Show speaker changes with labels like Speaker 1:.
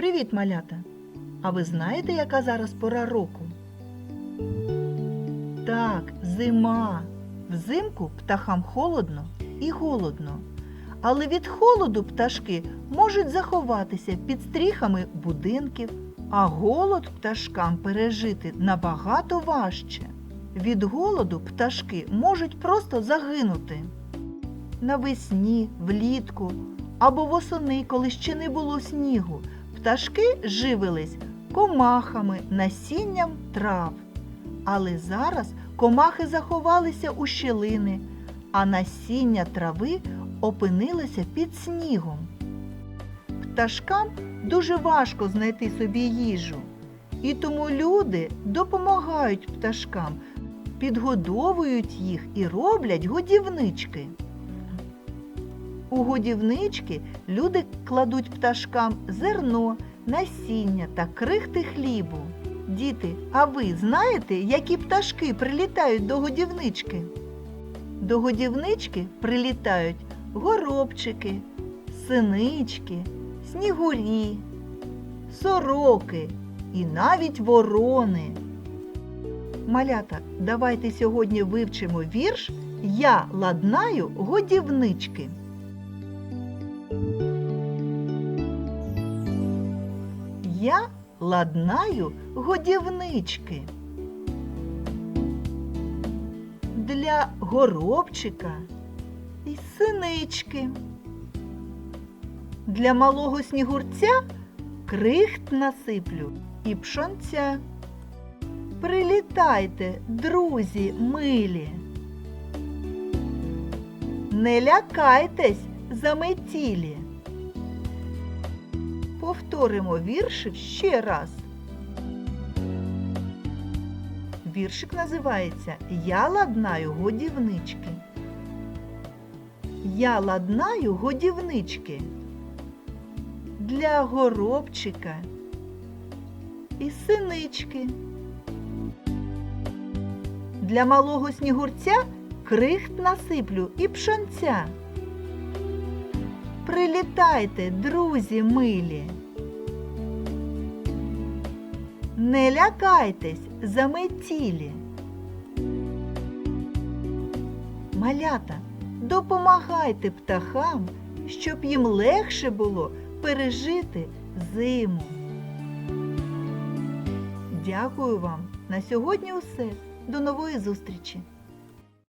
Speaker 1: Привіт, малята! А ви знаєте, яка зараз пора року? Так, зима. Взимку птахам холодно і голодно. Але від холоду пташки можуть заховатися під стріхами будинків, а голод пташкам пережити набагато важче. Від голоду пташки можуть просто загинути. Навесні, влітку або восени, коли ще не було снігу, пташки живились комахами, насінням трав. Але зараз комахи заховалися у щілини, а насіння трави опинилося під снігом. Пташкам дуже важко знайти собі їжу, і тому люди допомагають пташкам, підгодовують їх і роблять годівнички. У годівнички люди кладуть пташкам зерно, насіння та крихти хлібу. Діти, а ви знаєте, які пташки прилітають до годівнички? До годівнички прилітають горобчики, синички, снігурі, сороки і навіть ворони. Малята, давайте сьогодні вивчимо вірш Я ладнаю годівнички. Я ладнаю годівнички. Для горобчика і синички. Для малого снігурця крихт насиплю і пшонця. Прилітайте, друзі милі. Не лякайтесь заметілі. Повторимо віршик ще раз. Віршик називається Я ладнаю годівнички. Я ладнаю годівнички для горобчика і синички. Для малого снігурця крихт насиплю і пшонця. Прилітайте, друзі милі. Не лякайтесь заметілі. Малята, допомагайте птахам, щоб їм легше було пережити зиму. Дякую вам. На сьогодні усе. До нової зустрічі!